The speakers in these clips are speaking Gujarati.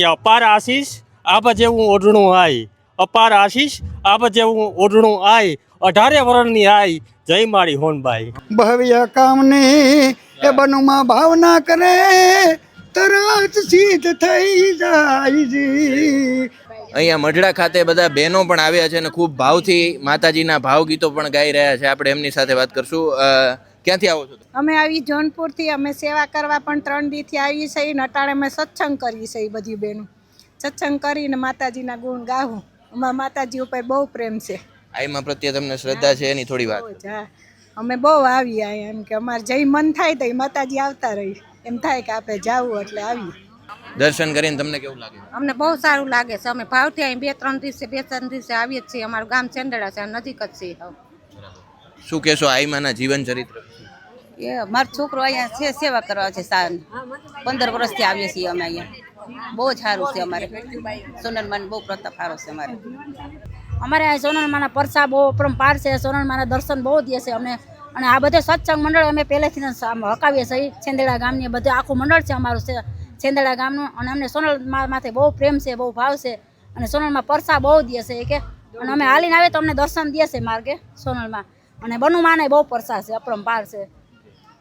કે અપાર આશીષ આપ જેવું ઓઢણું આય. અપાર આશીષ આપ જેવું ઓઢણું આય. અઢારે વરણની આય. જય મારી હોનબાઈ ભવ્ય કામની એ બનુમાં ભાવના કરે તરત સિદ્ધ થઈ જાય જી. અહીંયા મઢડા ખાતે બધા બહેનો પણ આવ્યા છે અને ખૂબ ભાવથી માતાજીના ભાવગીતો પણ ગાઈ રહ્યા છે. આપણે એમની સાથે વાત કરશું. ક્યાંથી આવો છો અમે આવી જોનપુરથી અમે સેવા કરવા પણ ત્રણ દીથી આવી છે. નટાણે અમે સત્સંગ કરી છે એ બધી બેનું. સત્સંગ કરીને માતાજીના ગુણ ગાવું અમારા માતાજી ઉપર બહુ પ્રેમ છે. આઈમાં પ્રત્યે તમને શ્રદ્ધા છે એની થોડી વાત. અમે બહુ આવી અહીંયા એમ કે અમારે જઈ મન થાય તો માતાજી આવતા રહી. એમ થાય કે આપણે જાવું એટલે આવી દર્શન કરીને તમને કેવું લાગે? અમને બહુ સારું લાગે છે. અમે ભાવથી અહીં બે ત્રણ દિવસે બે ત્રણ દિવસે આવીએ જ છીએ. અમારું ગામ ચંદડા છે આ નજીક જ છે હાવ. શું કહેશો આઈમાના જીવન ચરિત્ર? એ મારો છોકરો અહીંયા છે, સેવા કરવા છે સાન પંદર વર્ષથી આવીએ છીએ અમે અહીંયા. બહુ સારું છે અમારે. સોનલમાન બહુ પ્રતાપ સારો છે અમારે. અમારે આ સોનલમાના પરસા બહુ પરંપાર છે. સોનલમાના દર્શન બહુ દે છે અમને અને આ બધે સત્સંગ મંડળ અમે પહેલેથી હકાવીએ છીએ. છેંદડા ગામની બધું આખું મંડળ છે અમારું છે છેંદડા ગામનું. અને અમને સોનલ માથે બહુ પ્રેમ છે, બહુ ભાવ છે. અને સોનલમાં પરસા બહુ દે છે કે. અને અમે હાલીને આવે તો અમને દર્શન દે છે માર્ગે સોનલમાં. અને બનુમાને બહુ પરસા છે અપરંપાર છે.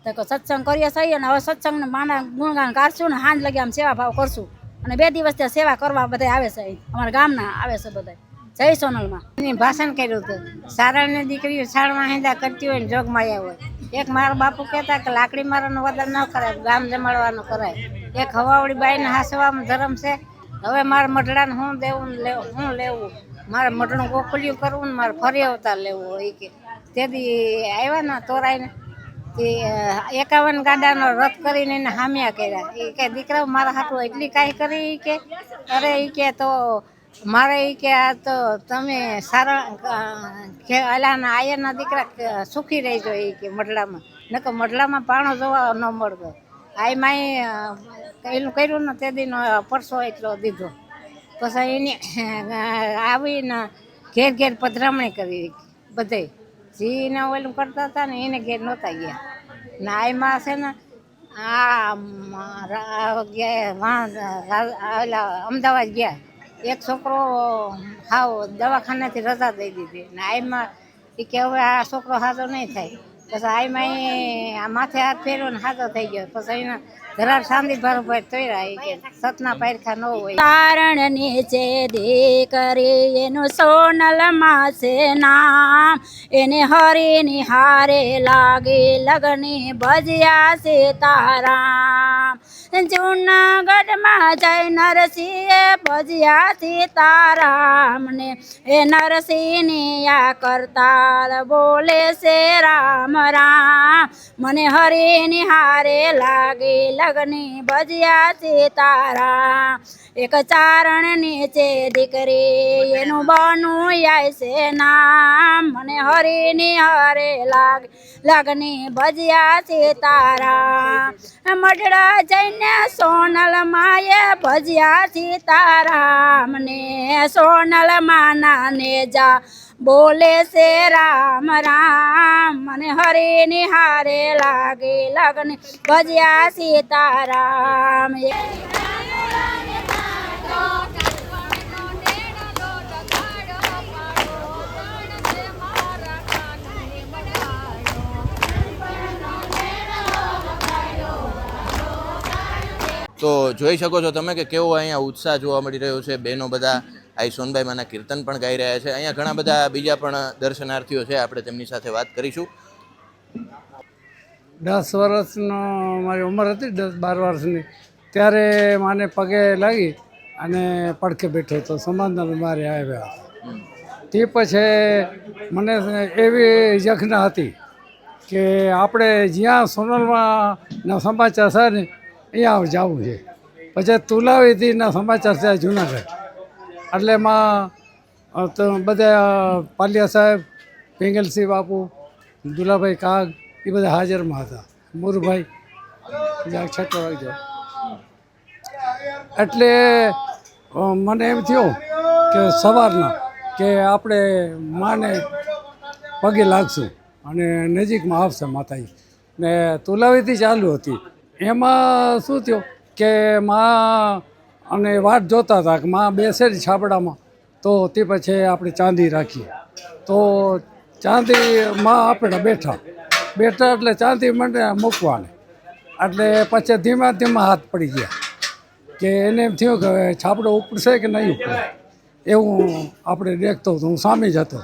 તો કે સત્સંગ કરીએ છીએ અને હવે સત્સંગ માના ગુણગાન કાઢશું ને હાંજ લગી આમ સેવા ભાવ કરશું. અને બે દિવસ ત્યાં સેવા કરવા બધા આવે છે. અમારા ગામના આવે છે બધા જય સોનલમાં. એની ભાષણ કર્યું હતું. સારાની દીકરીઓ શાળમાં હેંદા કરતી હોય ને જોગમાયા હોય. એક મારા બાપુ કહેતા કે લાકડી મારવાનું વદન ન કરાય, ગામ જમાડવાનું કરાય. એક હવાવડી બાઈને હાસવામાં ધર્મ છે. હવે મારે મઢડાને હું દેવું લેવું, હું લેવું? મારે મઢડું ગોખલ્યું કરવું ને મારે ફરી અવતાર લેવું હોય કે. તેથી આવ્યા ને તોરાઈને. તે એકાવન ગાડાનો રથ કરીને એને હામ્યા કર્યા. એ કે, દીકરાઓ, મારા હાથું એટલી કાંઈ કરી કે? અરે એ કે, તો મારે એ કે, આ તો તમે સારા કે અલાના આયરના દીકરા સુખી રહેજો એ કે મઢલામાં. નકર મઢલામાં પાણો જોવા ન મળતો. માય એનું કર્યું ને તે દીનો પરસો એટલો દીધો. પછી એની આવીને ઘેર ઘેર પધરામણી કરી બધે જીને ઓલું કરતા હતા ને એને ઘેર નહોતા ગયા. નાયમાં છે ને, આ ઓલા અમદાવાદ ગયા. એક છોકરો હાવ દવાખાનાથી રજા દઈ દીધી. ને આઈમાં એ કે હવે આ છોકરો સાજો નહીં થાય. પછી આઈમાં એ માથે હાથ ફેરવો ને સાજો થઈ ગયો. પછી એના ધરાર શાંતિ ભરભાઈ તોર્યા એ કે સતના પારખા ન હોય. તારણ નીચે દીકરી એનું સોનલમાં છે નામ, એને હરીની હારે લાગે લગની ભજ્યા છે તારામ જૂનાગઢમાં જય નરસિંહે ભજ્યા સીતારામ ને એ નરસિંહની આ કરતાલ બોલે છે રામ રામ. મને હરીની હારે લાગે લગની ભજ્યા સીતારામ એક ચારણ નીચે દીકરી, એનું બનું આય છે નામ. મને હરીની હરે લાગ, લગની ભજ્યા સીતારામ મઢડા જઈને સોનલ માએ ભજ્યા છે તારા. મને સોનલ માના ને જા બોલે છે રામ રામ, મને હરીની હારે લાગે લગ્ન. ભજ્યા સીતારામ. તો જોઈ શકો છો તમે કે કેવો અહીંયા ઉત્સાહ જોવા મળી રહ્યો છે, બહેનો બધા. આઈ સોનભાઈ માના કીર્તન પણ ગાઈ રહ્યા છે. અહીંયા ઘણા બધા બીજા પણ દર્શનાર્થીઓ છે. આપણે તેમની સાથે વાત કરીશું. દસ વર્ષનો મારી ઉંમર હતી, દસ બાર વર્ષની. ત્યારે માને પગે લાગી અને પડખે બેઠો હતો. સમાજના મારે આવ્યા. તે પછી મને એવી જખના હતી કે આપણે જ્યાં સોનલમાંના સમાચાર છે ને, અહીંયા જવું છે. પછી તુલાવીથીના સમાચાર છે જુનાગઢ. એટલે એમાં બધા પાલિયા સાહેબ, પેંગલસિંહ બાપુ, દુલાભાઈ કાગ, એ બધા હાજરમાં હતા. મુરુભાઈ જ્યાં છઠ્ઠો વાગ્યો. એટલે મને એમ થયું કે સવારના કે આપણે માને પગે લાગશું અને નજીકમાં આવશે માતાજી. ને તુલાવીથી ચાલુ હતી. એમાં શું થયું કે માં અને વાટ જોતા હતા કે માં બેસે જ છાપડામાં, તો તે પછી આપણે ચાંદી રાખીએ. તો ચાંદીમાં આપણે બેઠા. બેઠા એટલે ચાંદી મને મૂકવાની. એટલે પછી ધીમા ધીમા હાથ પડી ગયા. કે એને એમ થયું કે છાપડો ઉપડશે કે નહીં ઉપડે? એવું આપણે દેખતો હતો. હું સામે જ હતો.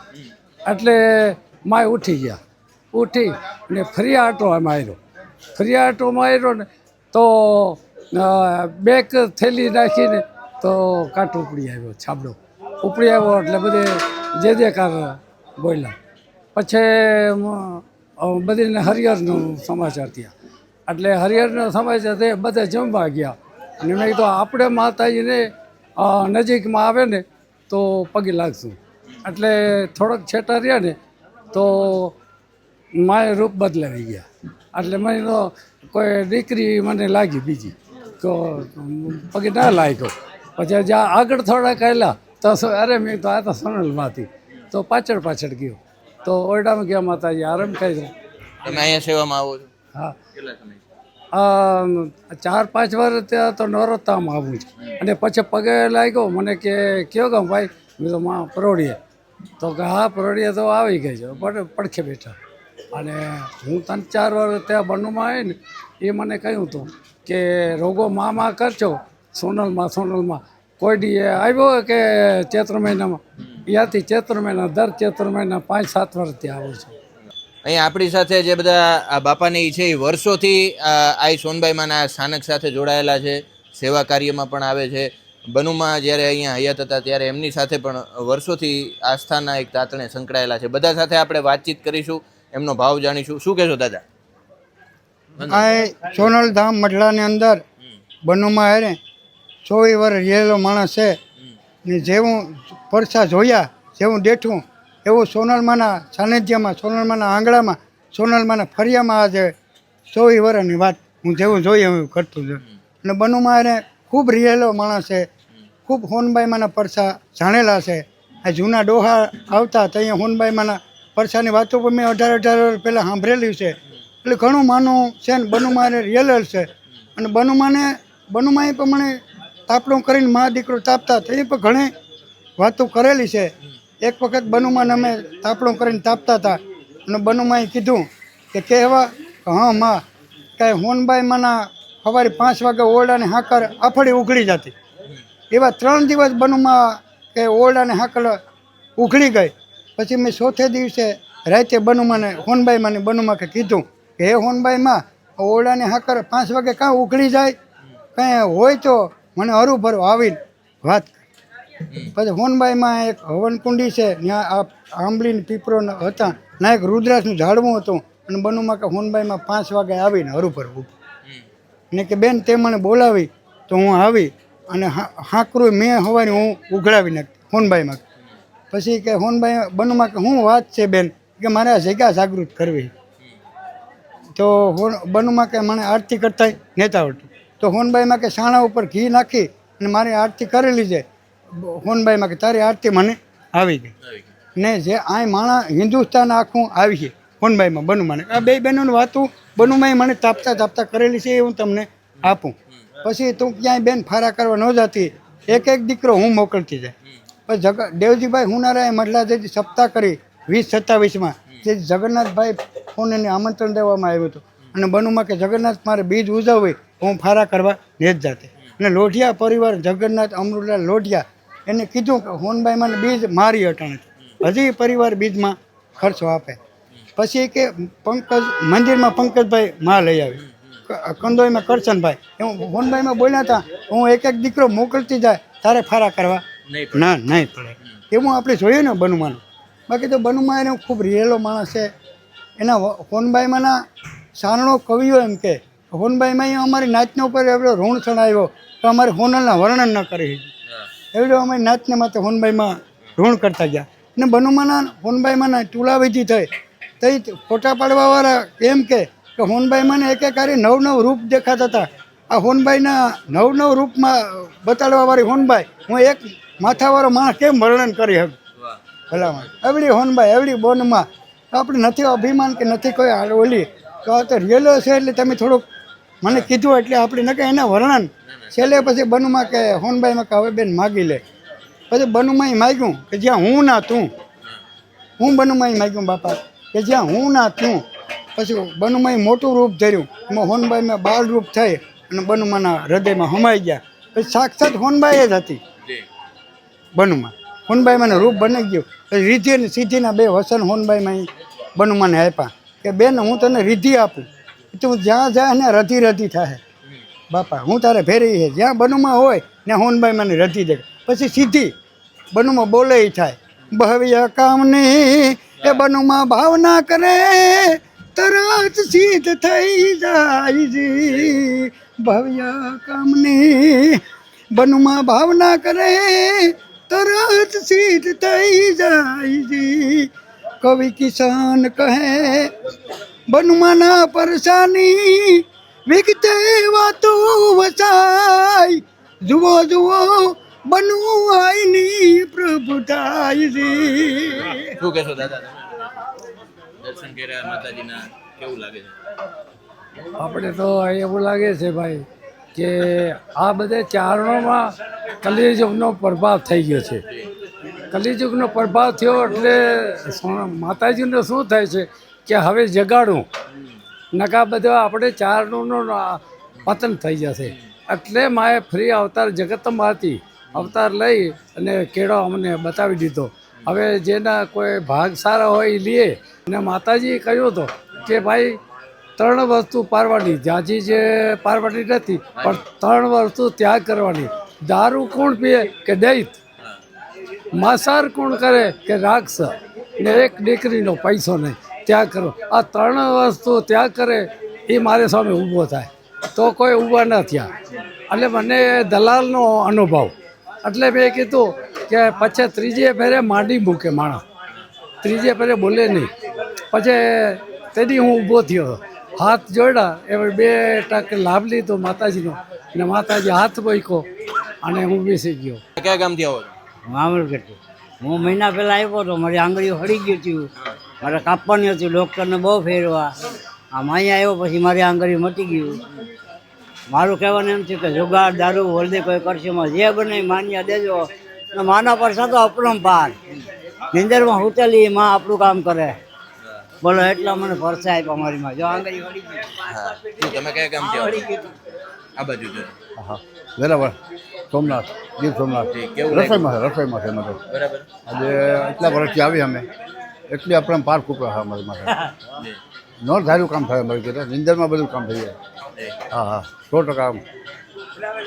એટલે માય ઉઠી ગયા. ઉઠી ને ફરી આટો માર્યો ફરી આટો માર્યો ને તો બેક થેલી નાખીને તો કાંઠ ઉપડી આવ્યો, છાબડો. ઉપડી આવ્યો એટલે બધે જે જે બોલ્યા પછી બધીને હરિહરનો સમાચાર થયા. એટલે હરિહરનો સમાચાર તે બધા જમવા ગયા. અને મેં કીધું, આપણે માતાજીને નજીકમાં આવે ને, તો પગે લાગશું. એટલે થોડોક છેટા રહ્યા ને, તો માય રૂપ બદલાવી ગયા. એટલે મને કોઈ દીકરી મને લાગી બીજી. તો પગે ના લાગ્યો પછી જ્યાં આગળ થોડા કહેલા તો અરે મેં તો આ તો સોનલમાંથી. તો પાછળ પાછળ ગયો. તો ઓરડામાં ગયા માતાજી આરામ છે તમે અહીંયા સેવામાં આવો છો? હા. ચાર પાંચ વાર ત્યાં તો નવરતામાં આવું છે. અને પછી પગે લાગ્યો મને કે કયો ગામ ભાઈ? મેં તો માં પરોડીએ તો કે હા પરોડીએ તો આવી ગઈ છે પડખે બેઠા. અને હું ત્રણ ચાર વાર ત્યાં બનુમાં આવી ને એ મને કહ્યું હતું કે રોગો મા મા કરજો, સોનલમાં સોનલમાં. કોઈ દી આવ્યો કે ચૈત્ર મહિનામાં? ત્યાંથી ચૈત્ર મહિના, દર ચૈત્ર મહિના પાંચ, સાત વર્ષથી આવું છું. અહીંયા આપણી સાથે જે બધા બાપાની છે એ વર્ષોથી આઈ સોનબાઈમાંના સ્થાનક સાથે જોડાયેલા છે, સેવા કાર્યમાં પણ આવે છે. બનુમાં જ્યારે અહીંયા હયાત હતા ત્યારે એમની સાથે પણ વર્ષોથી આસ્થાના એક તાતણે સંકળાયેલા છે. બધા સાથે આપણે વાતચીત કરીશું, એમનો ભાવ જાણીશું. શું કહેશો દાદા? આ સોનલ ધામ મઢલાની અંદર બનુમાં હેરે ચોવીસ વર્ષ રહેલો માણસ છે. ને જેવું પરસા જોયા, જેવું દેઠું, એવું સોનલમાના સાનિધ્યમાં, સોનલમાના આંગણામાં, સોનલમાના ફરિયામાં આજે ચોવીસ વર્ષની વાત હું જેવું જોઈએ એવું કરતું છું. અને બનુમાં એને ખૂબ રિયેલો માણસ છે. ખૂબ હોનબાઈમાંના પરસા જાણેલા છે. આ જૂના ડોહા આવતા તો અહીંયા હોનબાઈમાંના પરસાની વાતો પણ મેં અઢાર અઢાર વર્ષ પહેલાં સાંભળેલી છે. એટલે ઘણું માનું છે ને બનુમાને રિયલર રિયલ છે. અને બનુમાને બનુમાં એ પ્રમાણે તાપણું કરીને મા દીકરો તાપતા તો એ પણ ઘણી વાતો કરેલી છે. એક વખત બનુમાને અમે તાપણું કરીને તાપતા હતા. અને બનુમાએ કીધું કે કહેવા હા, માં, કાંઈ હોનબાઈ માના સવારે પાંચ વાગે ઓરડાની હાકર આફળી ઉઘડી જતી. એવા ત્રણ દિવસ બનુમાં કે ઓરડાની હાકર ઉઘડી ગઈ. પછી મેં ચોથે દિવસે રાતે બનુમાને હોનબાઈમાંને બનુમાં કે કીધું કે હે હોનબાઈમાં ઓરડાની હાકર પાંચ વાગે કાં ઉઘડી જાય? કંઈ હોય તો મને હરુભરું આવીને વાત પછી હોનબાઈમાં એક હવનકુંડી છે ત્યાં આ આંબલીને પીપરો હતા. ના એક રુદ્રાસનું ઝાડવું હતું. અને બનુમાં કે હોનબાઈમાં પાંચ વાગે આવીને હરુભર ઊભું. ને કે બેન તે મને બોલાવી તો હું આવી અને હા- હાંકરું મેં હોવાની હું ઉઘડાવી નાખી હોનબાઈમાં. પછી કે હોનબાઈ બનુમાં કે શું વાત છે બેન? કે મારે આ જગ્યા જાગૃત કરવી તો હોન બનુમાં કે મને આરતી કરતા નેતા આવડતું તો હોનબાઈમાં કે સાણા ઉપર ઘી નાખી અને મારી આરતી કરેલી છે હોનબાઈમાં કે તારી આરતી મને આવી ગઈ. ને જે આ માણા હિન્દુસ્તાન આખું આવી છે હોનબાઈમાં બનુમાને આ બે બહેનોની વાતું બનુમાં મને તાપતા તાપતા કરેલી છે એ હું તમને આપું. પછી તું ક્યાંય બેન ફારા કરવા ન જતી. એક એક દીકરો હું મોકલતી જાય. પછી જગ દેવજીભાઈ હુનારાએ મઢલા જેથી સપ્તાહ કરી વીસ સત્તાવીસમાં. જે જગન્નાથભાઈ ફોનને આમંત્રણ દેવામાં આવ્યું હતું. અને બનુમાં કે જગન્નાથ મારે બીજ ઉજવવી હું ફારા કરવા ને જ જાતે. અને લોઢિયા પરિવાર જગન્નાથ અમૃતલાલ લોઢિયા એને કીધું કે હોનબાઈ મને બીજ મારી અટાણે હજી પરિવાર બીજમાં ખર્ચો આપે. પછી કે પંકજ મંદિરમાં પંકજભાઈ માં લઈ આવી. કંદોઈમાં કરશનભાઈ. હું હોનભાઈમાં બોલ્યા હતા હું એક એક દીકરો મોકલતી જાય તારે ફારા કરવા. ના નહીં પડે. એવું આપણે જોઈએ ને બનુમાનું. બાકી તો બનુમાં એને ખૂબ રિયેલો માણસ છે. એના હોનબાઈમાંના સારણો કવિઓ એમ કે હોનબાઈમાં અમારી નાચના ઉપર એવડો ઋણ આવ્યો તો અમારે હોનલના વર્ણન ન કરી એવડો અમારી નાચને માટે હોનબાઈમાં ઋણ કરતા ગયા. ને બનુમાના હોનબાઈમાંના ટુલા વિધિ થઈ તો ફોટા પાડવાવાળા એમ કે કે હોનબાઈમાંને એક એક હારી નવ નવ રૂપ દેખાતા હતા. આ હોનબાઈના નવ નવ રૂપમાં બતાડવાવાળી હોનબાઈ હું એક માથાવાળો માણસ કેમ વર્ણન કરી શકું? ભલામાં એવડી હોનબાઈ એવડી બોનમાં તો આપણે નથી અભિમાન કે નથી કોઈ ઓલી. તો આ તો રિયલો છે એટલે તમે થોડુંક મને કીધું એટલે આપણે નકે એના વર્ણન. છેલ્લે પછી બનુમાં કે હોનભાઈમાં કે હવે બેન માગી લે. પછી બનુમાં માગ્યું કે જ્યાં હું ના તું હું બનુમાં માગ્યું બાપા. કે જ્યાં હું ના તું પછી બનુમાં મોટું રૂપ ધર્યું. એમાં હોનબાઈમાં બાળ રૂપ થઈ અને બનુમાના હૃદયમાં હમાઈ ગયા. પછી સાક્ષાત હોનબાઈ જ હતી. બનુમાં. હોનબાઈ મને રૂપ બની ગયું. રીધિ અને સિદ્ધિના બે વસન હોનબાઈમાં બનુમાને આપ્યા. કે બેન, હું તને રીધિ આપું. તું જ્યાં જાય ને રધી રધી થાય બાપા, હું તારે ફેરી છે જ્યાં બનુમાં હોય ને હોનબાઈ મને રધી દે પછી સિદ્ધિ, બનુમાં બોલે થાય. ભવ્ય કામની એ બનુમાં ભાવના કરે. તરત સિદ્ધ થઈ જાય ભવ્ય કામની બનુમાં ભાવના કરે. તરત સિદ્ધ થઈ જાય કવિ કિસાન કહે બનુમાના પરસાની વિગતે વાતો વસાય. જુઓ જુઓ બનુ આઈની પ્રભુતાય છે શું કહેશો દાદા? દર્શન કર્યા માતાજીના કેવું લાગે છે? આપણે તો એવું લાગે છે ભાઈ કે આ બધે ચારણોમાં કલિયુગનો પ્રભાવ થઈ ગયો છે. કલિયુગનો પ્રભાવ થયો એટલે માતાજીને શું થાય છે કે હવે જગાડું. નકા બધા આપણે ચારણોનો પતન થઈ જશે. એટલે માએ ફ્રી અવતાર જગતમાંથી અવતાર લઈ અને કેળો અમને બતાવી દીધો. હવે જેના કોઈ ભાગ સારા હોય એ લે. અને માતાજીએ કહ્યું હતું કે ભાઈ ત્રણ વસ્તુ પારવાની. જાજી જે પારવાની નથી પણ ત્રણ વસ્તુ ત્યાગ કરવાની. દારૂ કોણ પીએ કે દૈત? માંસાર કોણ કરે કે રાક્ષ ને એક દીકરીનો પૈસો નહીં. ત્યાગ કરો. આ ત્રણ વસ્તુ ત્યાગ કરે એ મારે સામે ઊભો થાય. તો કોઈ ઊભા ન થયા. એટલે મને દલાલનો અનુભવ. એટલે મેં કીધું કે પછી ત્રીજે ફેરે માંડી મૂકે માણસ. ત્રીજે ફેરે બોલે નહીં. પછી તેની હું ઊભો થયો. હાથ જોડ્યા. એમાં બે ટક લાભ લીધો માતાજીનો. અને માતાજી હાથ બોઈકો અને હું બેસી ગયો. કયા ગામથી આવો છો? હું મહિના પહેલાં આવ્યો હતો મારી આંગળીઓ હળી ગયું હતું. મારે કાપવાની હતી ડૉક્ટરને બહુ ફેરવા. આમ અહીંયા આવ્યો પછી મારી આંગળી મટી ગયું મારું કહેવાનું એમ છે કે જુગાડ દારૂ હળદી કોઈ કરશે એમાં જે બને માન્યા દેજો. અને માના પરસા તો અપરંપાર. નિંદરમાં હુતેલી માં આપણું કામ કરે. બોલો એટલા મને પરસા આપ્યા મારી માં જો આંગળી વળી ગઈ. હા. તમે કયા ગામથી આવો આ બાજુ જો. હા. બરાબર સોમનાથ. ગીર સોમનાથ? રસોઈમાં છે રસોઈમાં છે મતલબ બરાબર. આજે એટલા વર્ષથી આવી અમે. એટલી આપણે પાર કૂપરા હા અમારી માટે ન ધાર્યું કામ થાય અમારી કીધું નિંદરમાં બધું કામ થઈ જાય. હા હા. સો ટકા આમ.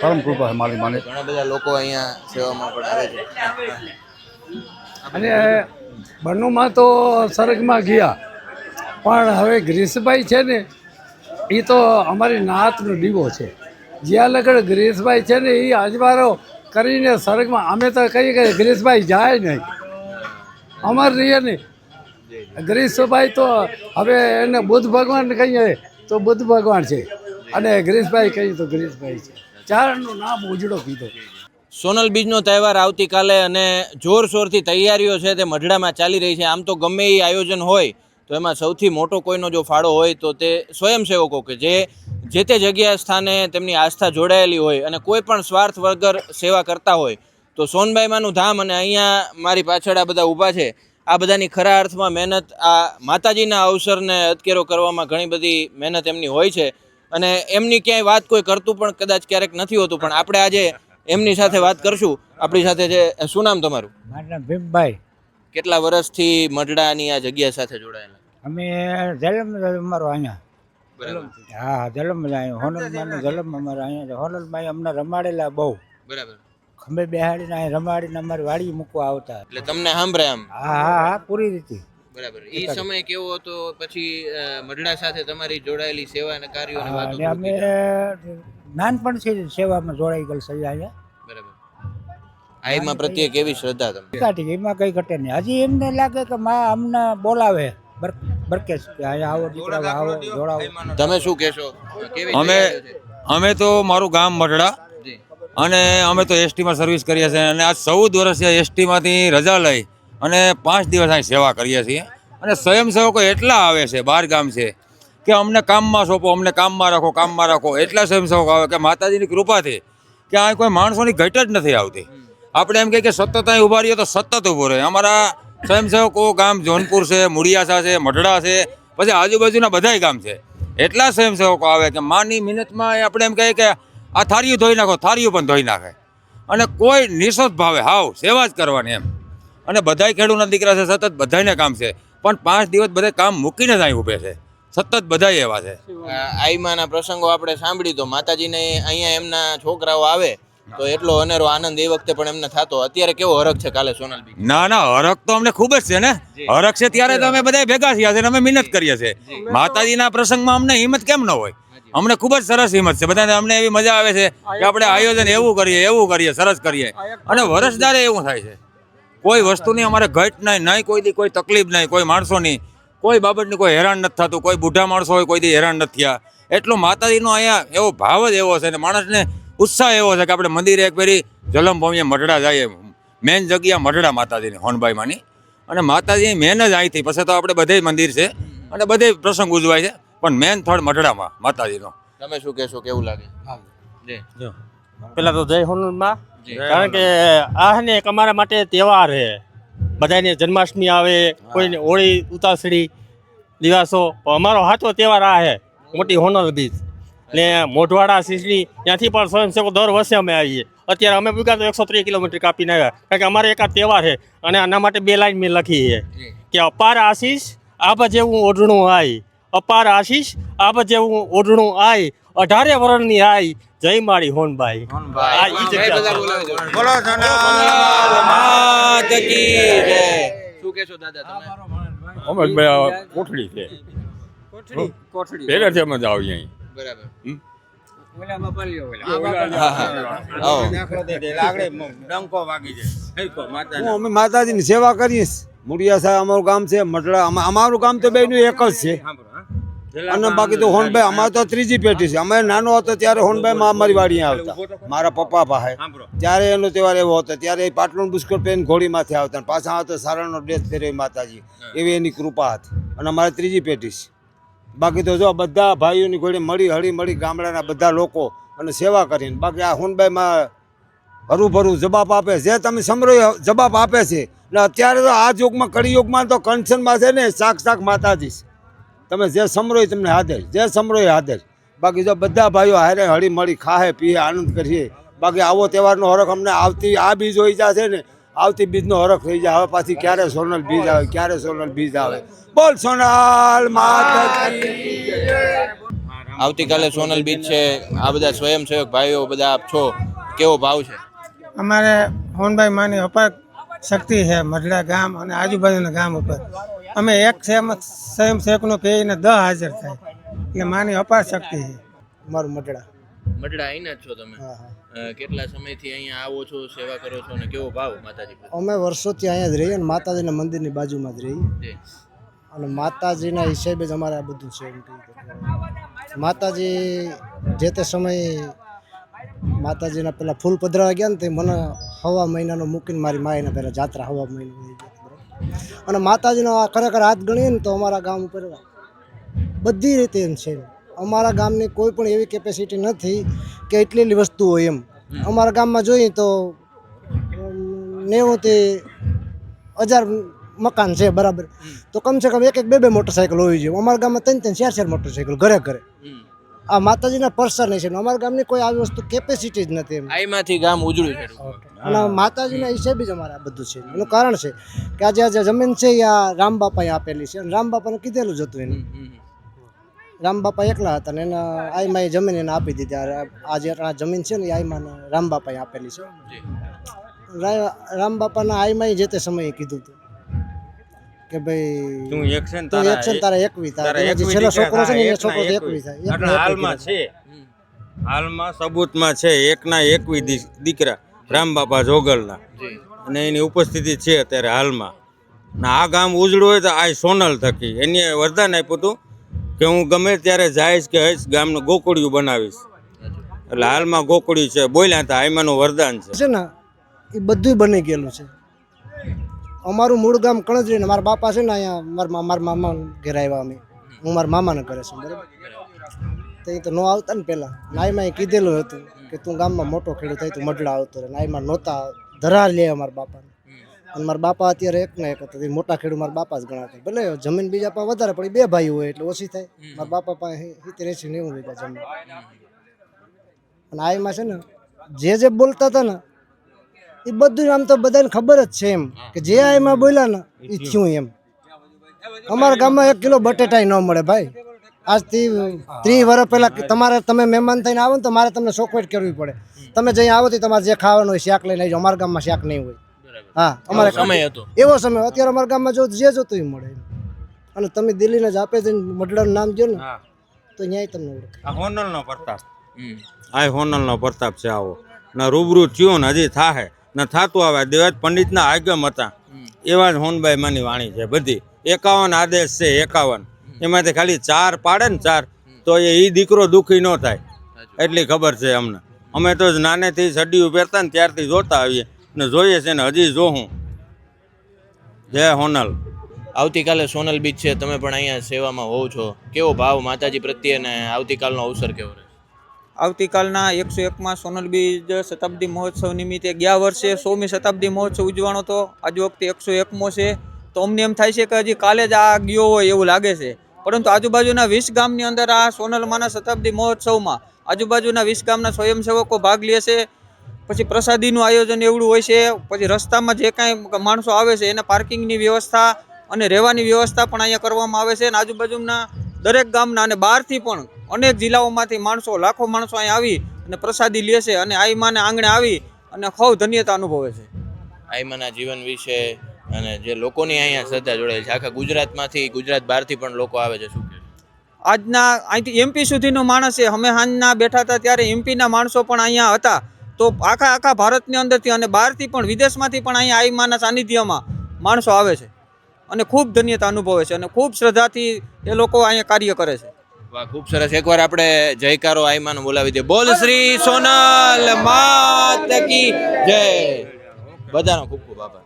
પરમ કૃપા છે મારી માને. ઘણા બધા લોકો અહીંયા સેવામાં પણ આવે છે. અને બન્નુમાં તો સરગમાં ગયા. પણ હવે ગ્રીસભાઈ છે ને એ તો અમારી નાતનો દીવો છે. જ્યાં લગડ ગ્રીસભાઈ છે ને એ અજવારો કરીને સરગમાં અમે તો કહીએ કે ગ્રીસભાઈ જાય નહીં. અમાર રહીએ નહીં. ગ્રીસભાઈ તો હવે એને બુદ્ધ ભગવાન કહીએ, તો બુદ્ધ ભગવાન છે. અને ગ્રીસભાઈ કહીએ તો ગ્રીસભાઈ છે. ચારણનું નામ ઉજળો કીધો. સોનલ બીજનો તહેવાર આવતીકાલે અને જોરશોરથી તૈયારીઓ છે તે મઢડામાં ચાલી રહી છે. આમ તો ગમે એ આયોજન હોય તો એમાં સૌથી મોટો કોઈનો જો ફાળો હોય તો તે સ્વયંસેવકો કે જે જે તે જગ્યા સ્થાને તેમની આસ્થા જોડાયેલી હોય અને કોઈ પણ સ્વાર્થ વગર સેવા કરતા હોય, તો સોનબાઈમાનું ધામ અને અહીંયા મારી પાછળ આ બધા ઊભા છે. આ બધાની ખરા અર્થમાં મહેનત, આ માતાજીના અવસરને અતકેરો કરવામાં ઘણી બધી મહેનત એમની હોય છે. અને એમની ક્યાંય વાત કોઈ કરતું પણ કદાચ ક્યારેક નથી હોતું, પણ આપણે આજે એમની સાથે વાત કરશું. આપણી સાથે છે, શું નામ તમારું? મારું નામ ભીમભાઈ. કેટલા વર્ષથી મઢડાની આ જગ્યા સાથે જોડાયેલા? અમે જલમ અમારો અહીંયા. બરાબર. હા જલમ અહીંયા. જલમ અમારે અહીંયા છે અમને રમાડેલા બહુ. બરાબર. ખંભે બેહાડીને અહીં રમાડીને અમારી વાડી મૂકવા આવતા. એટલે તમને સાંભળે આમ હા હા હા પૂરી રીતે. બરાબર. એ સમય કેવો હતો? પછી મઢડા સાથે તમારી જોડાયેલી સેવા અને કાર્યો અને વાતો અમે. નાનપણથી સેવામાં જોડાઈ ગયેલ સજા અહીંયા. આઈમાં પ્રત્યે કેવી શ્રદ્ધા તમે. કાઢી એમાં કઈ ઘટે નહીં. હજી એમને લાગે કે માં અમને બોલાવે. બરકેશ કે આવો દીકરા આવો જોડાવો. તમે શું કહેશો? અમે અમે તો મારું ગામ મઢડા અને અમે તો એસટીમાં સર્વિસ કરીએ છીએ અને આ ચૌદ વર્ષથી એસટીમાંથી રજા લઈ અને પાંચ દિવસ અહીં સેવા કરીએ છીએ. અને સ્વયંસેવકો એટલા આવે છે બહાર ગામ છે કે અમને કામમાં સોંપો અમને કામમાં રાખો કામમાં રાખો. એટલા સ્વયંસેવકો આવે કે માતાજીની કૃપાથી કે આ કોઈ માણસોની ઘટ જ નથી આવતી. આપણે એમ કહીએ કે સતત અહીં ઊભા રહીએ તો સતત ઊભો રહે. અમારા સ્વયંસેવકો ગામ જોનપુર છે, મુડિયાસા છે, મઢડા છે, પછી આજુબાજુના બધાય ગામ છે. એટલા સ્વયંસેવકો આવે કે માની મિનિટમાં આપણે એમ કહીએ કે આ થાળીયું ધોઈ નાખો, થાળીયું પણ ધોઈ નાખે. અને કોઈ નિઃસ્વાર્થ ભાવે, હાવ, સેવા જ કરવાની એમ. અને બધાય ખેડૂતના દીકરા છે, સતત બધાને કામ છે. પણ પાંચ દિવસ બધા કામ મૂકીને જ અહીં ઊભે છે. સતત બધાય એવા છે. આઈમાના પ્રસંગો આપણે સાંભળી તો માતાજીને અહીંયા એમના છોકરાઓ આવે તો એટલો અનેરો આનંદ એ વખતે પણ એમને થતો. અત્યારે કેવો હરખ છે કાલે સોનલ ના ના હરખ તો અમને ખૂબ જ છે ને. હરખ છે ત્યારે તો અમે બધા ભેગા થયા છે અમે મહેનત કરીએ છીએ. માતાજીના પ્રસંગમાં અમને હિંમત કેમ ન હોય? અમને ખૂબ જ સરસ હિંમત છે. બધાને અમને એવી મજા આવે છે કે આપણે આયોજન એવું કરીએ એવું કરીએ સરસ કરીએ. અને વરસદારે એવું થાય છે કોઈ વસ્તુની અમારે ઘટ નહીં નહીં કોઈ દી કોઈ તકલીફ નહીં કોઈ માણસોની કોઈ બાબતની કોઈ હેરાન નથી થતું કોઈ બુઢા માણસો હોય કોઈ દી હેરાન નથી થયા. એટલો માતાજીનો અહીંયા એવો ભાવ જ એવો છે ને માણસને ઉત્સાહ એવો છે કે આપણે મંદિરે એક ફેરી જલમભૂમિએ મઢડા જઈએ. મેન જગ્યા મઢડા માતાજીની હોનભાઈમાંની અને માતાજી મેન જ અહીંથી પછી તો આપણે બધે મંદિર છે. અને બધે પ્રસંગ ઉજવાય છે. પણ મેન થોડ મઢડામાં માતાજીનો. તમે શું કહેશો કેવું લાગે? જી. પેલા તો જય હનુમાન કારણ કે આ ને એક અમારા માટે તહેવાર છે બધાને જન્માષ્ટમી આવે કોઈને હોળી ઉતાસળી દિવાસો. અમારો સાચો તહેવાર આ છે મોટી હોનલ બીચ ને મોઢવાડા સિસડી ત્યાંથી પણ સ્વયંસેવકો દર વર્ષે અમે આવીએ અત્યારે અમે ભેગા તો એકસો ત્રીસ કિલોમીટર કાપીને આવ્યા. કારણ કે અમારે એક આ તહેવાર છે અને આના માટે બે લાઈન મેં લખી છે. કે અપાર આશીષ આભ જેવું ઓઢણું આય. અપાર આશીષ આભ જેવું ઓઢણું આય. અઢારે વરણની આય. જય માળી હોનભાઈ. બોલો માત કી જય. શું કહેશો દાદા તમે? અમે કોઠડી છે. પહેલેથી અમે જ આવીએ અહીં. બરાબર. અમે માતાજીની સેવા કરીશ મુડિયા સાહેબ અમારું ગામ છે મટડા અમારું ગામ તો બેનું એક જ છે. અને બાકી તો હોનભાઈ અમારે તો ત્રીજી પેઢી છે. અમે નાનો હતો ત્યારે હોનભાઈ માં અમારી વાડીએ આવતા. મારા પપ્પા પાસે. ત્યારે એનો તહેવાર એવો હતો. ત્યારે એ પાટલું બુસ્કોટ પહેરીને ઘોડીમાંથી આવતા. અને પાછા આવતા સારાનો ડ્રેસ પહેર્યો માતાજી. એવી એની કૃપા હતી. અને અમારે ત્રીજી પેઢી છે. બાકી તો જો બધા ભાઈઓની ઘોડી મળી હળી મળી ગામડાના બધા લોકો અને સેવા કરીને. બાકી આ હુનબાઈમાં હરુભરું જવાબ આપે જે તમે સમરો જવાબ આપે છે. ને અત્યારે તો આ યુગમાં કળી યુગમાં તો કંચનમાં છે ને શાક શાક માતાજી. તમે જે સમરો તમને હાજર જે સમરો હાજર બાકી જો બધા ભાઈઓ હારે હળી મળી ખાહે પીએ આનંદ કરીએ. બાકી આવો તહેવારનો હરખ અમને આવતી, આ બીજ હોઈ જશે ને આવતી બીજનો હરખ થઈ જાય. હવે પાછી ક્યારે સોનલ બીજ આવે ક્યારે સોનલ બીજ આવે? બોલ સોનલ આવતીકાલે સોનલ બીજ છે. આ બધા સ્વયંસેવક ભાઈઓ બધા આપ છો. કેવો ભાવ છે? અમારે હોનભાઈ માની અપાર શક્તિ છે. મઢડા ગામ અને આજુબાજુના ગામ ઉપર. અમે એક સેમ સ્વયંસેવકનો કહીને દહ હાજર થાય. એટલે માની અપાર શક્તિ છે. અમારું મઢડા. મઢડા આવીને જ છો તમે? કેટલા સમયથી અહીંયા આવો છો સેવા કરો છો અને કેવો ભાવ માતાજી અમે વર્ષોથી અહીંયા જ રહીએ અને માતાજીના મંદિરની બાજુમાં જ રહીએ. અને માતાજીના હિસાબે જ અમારે આ બધું છે. માતાજી જે તે સમયે માતાજીના પેલા ફૂલ પધરાવા ગયા ને તે મને હવા મહિનાનો મૂકીને મારી માયના પહેલાં જાત્રા હવા મહિનો. અને માતાજીનો ખરેખર હાથ ગણીએ ને તો અમારા ગામ ઉપર બધી રીતે એમ છે અમારા ગામની કોઈ પણ એવી કેપેસિટી નથી કે એટલી વસ્તુ હોય એમ. અમારા ગામમાં જોઈએ તો નેવુંથી હજાર મકાન છે બરાબર. તો કમસે કમ એક એક બે બે મોટરસાઇકલ હોવી જોઈએ. અમારા ગામમાં ત્રણ ત્રણ ચાર ચાર મોટરસાઇકલ ઘરે ઘરે. આ માતાજીના પરસર નહીં છે અમારા ગામની કોઈ આવી વસ્તુ કેપેસિટી જ નથી એમ. ગામ ઉજળું છે. અને માતાજીના હિસાબે જ અમારે આ બધું છે. એનું કારણ છે કે આજે આજે જમીન છે એ આ રામબાપાએ આપેલી છે. અને રામબાપાને કીધેલું જ હતું એને. રામબાપા એકલા હતા ને એના આઈમાએ જમીન એને આપી દીધી. આ આ જે આ જમીન છે ને એ આઈમાં રામબાપાએ આપેલી છે. રામબાપાના આઈમાં જે તે સમયે કીધું હતું કે ભાઈ તું એક છે ને તારા એક છે ને તારા એકવી થાય. તારા છેલ્લો છોકરો છે ને એ છોકરો એકવી. થાય. એટલે હાલમાં છે. હાલમાં સબૂતમાં છે એકના એકવી દીકરા રામબાપા જોગલના. અને એની ઉપસ્થિતિ છે અત્યારે હાલમાં. ના આ ગામ ઉજળું હોય તો આ સોનલ થકી. એને વરદાન આપ્યું હતું કે હું ગમે ત્યારે જાયશ કે હઈશ, ગામનું ગોકળિયું બનાવીશ. એટલે હાલમાં ગોકળિયું છે, બોલ્યા હતા આઈમાનું વરદાન છે. ને, એ બધું બની ગયેલું છે. અમારું મૂળ ગામ કણજરી ને મારા બાપા છે ને અહીંયા, મારા મારા મામા ઘેર આવ્યા અમે. હું મારા મામાને ઘરે છું, બરાબર? તો એ તો ન આવતા ને પહેલાં. નાઈમાં કીધેલું હતું કે તું ગામમાં મોટો ખેડૂત થાય તું મડલા આવતો રહે. નાઈમાં નહોતા ધરા લે અમારા બાપાને. અને મારા બાપા અત્યારે એક ને એક હતા. મોટા ખેડૂત મારા બાપા જ ગણાતા ભલે જમીન બીજા પાસે વધારે પડી બે ભાઈ હોય એટલે ઓછી થાય. મારા બાપા પાસે સિત્તેર એસી નેવું વીઘા જમીન. અને આઈમાં છે ને જે જે બોલતા હતા ને એ બધું આમ તો બધાને ખબર જ છે એમ. કે જે આઈમાં બોલ્યા ને એ થયું એમ. અમારા ગામમાં એક કિલો બટેટા ન મળે ભાઈ. આજથી ત્રીસ વર્ષ પહેલા તમારે તમે મહેમાન થઈને આવો ને તો મારે તમને ચોખવટ કરવી પડે. તમે જઈ આવો તો તમારે જે ખાવાનું હોય શાક લઈને આવજો. અમારા ગામમાં શાક નહીં હોય. હા અમારે સમય હતો. એવો સમય. અત્યારે અમારા ગામમાં જો જે જોતું એ મળે અને તમે દિલ્હીને જ આપે છે મડલાનું નામ જો ને તો ન્યાય તમને ઓળખે. આ હોનલનો પ્રતાપ. આ હોનલનો પ્રતાપ છે આવો. ને રૂબરૂ થયું ને હજી થાહે ને થાતું આવે દેવાજ પંડિતના આગમ હતા. એવા જ હોનભાઈ માની વાણી છે બધી. એકાવન આદેશ છે એકાવન. એમાંથી ખાલી ચાર પાડે ને ચાર તો એ ઈ દીકરો દુઃખી ન થાય. એટલી ખબર છે અમને. અમે તો જ નાનેથી સડીયું પહેરતા ને ત્યારથી જોતા આવીએ. ને જોઈએ છે ને હજી જોઉં જય હોનલ આવતીકાલે સોનલ બીચ છે તમે પણ અહીંયા સેવામાં હોવ છો. કેવો ભાવ માતાજી પ્રત્યે ને આવતીકાલનો અવસર કેવો રહે આવતીકાલના એકસો એકમાં સોનલ બીજ શતાબ્દી મહોત્સવ નિમિત્તે ગયા વર્ષે સોમી શતાબ્દી મહોત્સવ ઉજવાનો હતો આજ વખતે એકસો એકમો છે. તો અમને એમ થાય છે કે હજી કાલે જ આ ગયો હોય એવું લાગે છે. પરંતુ આજુબાજુના વીસ ગામની અંદર આ સોનલમાના શતાબ્દી મહોત્સવમાં આજુબાજુના વીસ ગામના સ્વયંસેવકો ભાગ લે છે. પછી પ્રસાદીનું આયોજન એવડું હોય છે પછી રસ્તામાં જે કાંઈ માણસો આવે છે એને પાર્કિંગની વ્યવસ્થા અને રહેવાની વ્યવસ્થા પણ અહીંયા કરવામાં આવે છે અને આજુબાજુના દરેક ગામના અને બહારથી પણ અનેક જિલ્લાઓમાંથી માણસો લાખો માણસો અહીં આવી અને પ્રસાદી લે છે અને આઈ માને આંગણે આવી અને ખૂબ ધન્યતા અનુભવે છે. આઈમાના જીવન વિશે અને જે લોકોની અહીંયા શ્રદ્ધા જોડાયેલી છે આખા ગુજરાતમાંથી ગુજરાત બહારથી પણ લોકો આવે છે શું? આજના અહીંથી એમપી સુધીનો માણસ છે. અમે હાંજના બેઠા હતા ત્યારે એમપીના માણસો પણ અહીંયા હતા. તો આખા આખા ભારતની અંદરથી અને બહારથી પણ વિદેશમાંથી પણ અહીંયા આઈમાના સાનિધ્યમાં માણસો આવે છે. અને ખૂબ ધન્યતા અનુભવે છે અને ખૂબ શ્રદ્ધાથી એ લોકો અહીંયા કાર્ય કરે છે. ખૂબ સરસ. એકવાર આપણે જયકારો આઈમાનો બોલાવી દે બોલ શ્રી સોનલ માત કી જય. બધાનો ખૂબ ખૂબ આભાર.